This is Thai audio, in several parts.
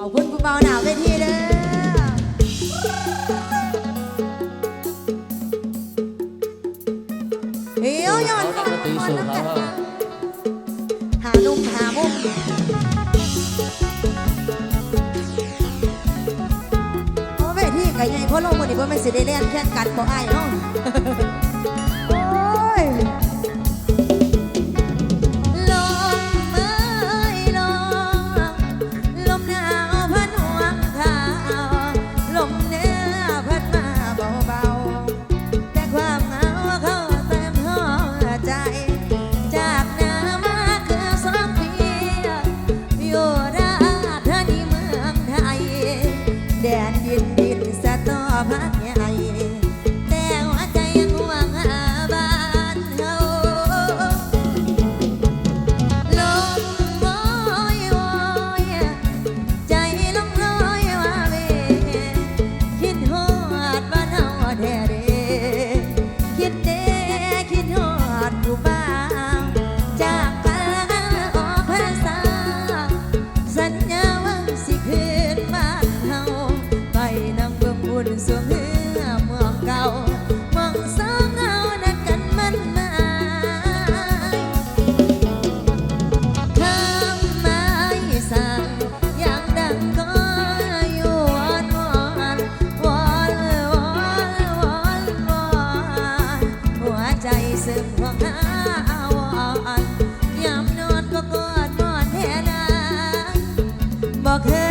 ขอบคุณคุณเบาหนาวเวทีเด้อเฮียวยอนขอหานุ่มหามุมโอ้เวทีไก่ใหญ่พ่อลงวันนี้เพื่อไม่สิได้เล่นแค่กันบ่อายเนาะ งอดงอดแท้นาบอกเธอ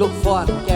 look for.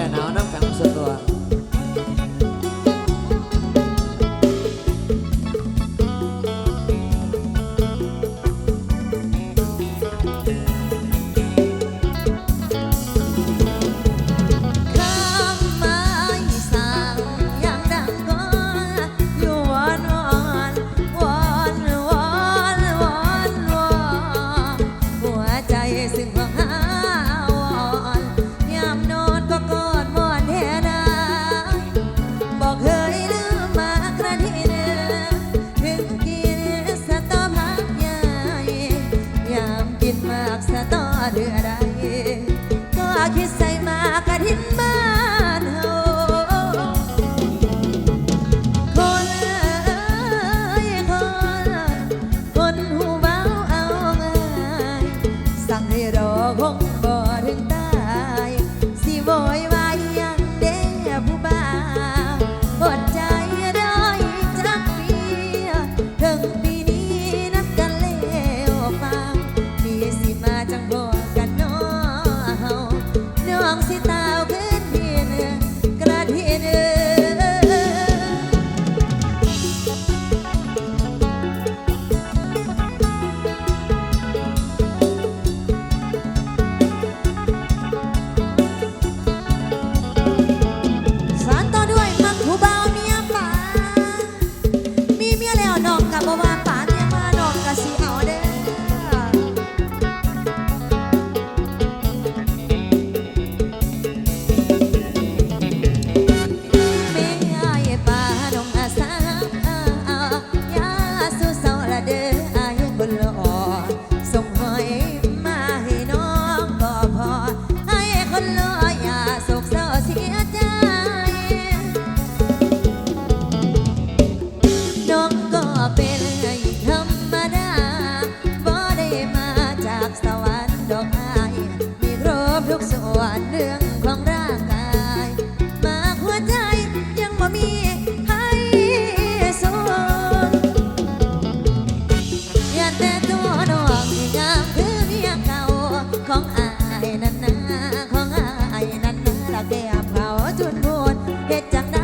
ของอายนั่นนะละแก้มเขาจุนพูนเฮ็ดจังได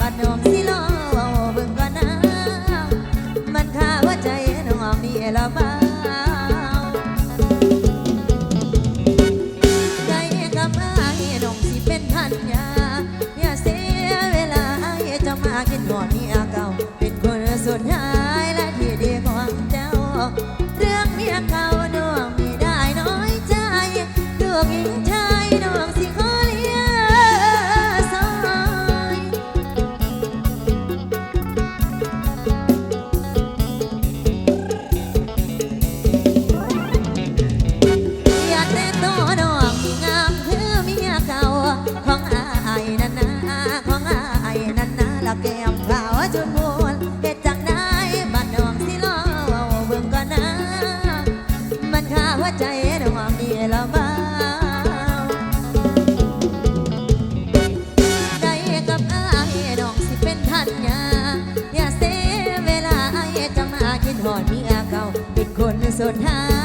บัดน้องสิรอเบิ่งก่อนนะมันข้าว่าใจน้องนี่ละบ้าใจกับอายน้องสิเป็นพันยาอย่าเสียเวลาอายจะมากินหอนเมียเก่าเป็นคนสุดท้ายและที่ดีของเจ้า แก้มขาวจนมวนเฮ็ดจังได้บ้านน้องสิรอเบิ่งก่อนนะ มันข้าหัวใจน้องนี่ละบ้าได้กับอายน้องสิเป็นทันยาอย่าเสียเวลาอายจะมาคิดหอดมียเก่าเป็นคนสุดท้าย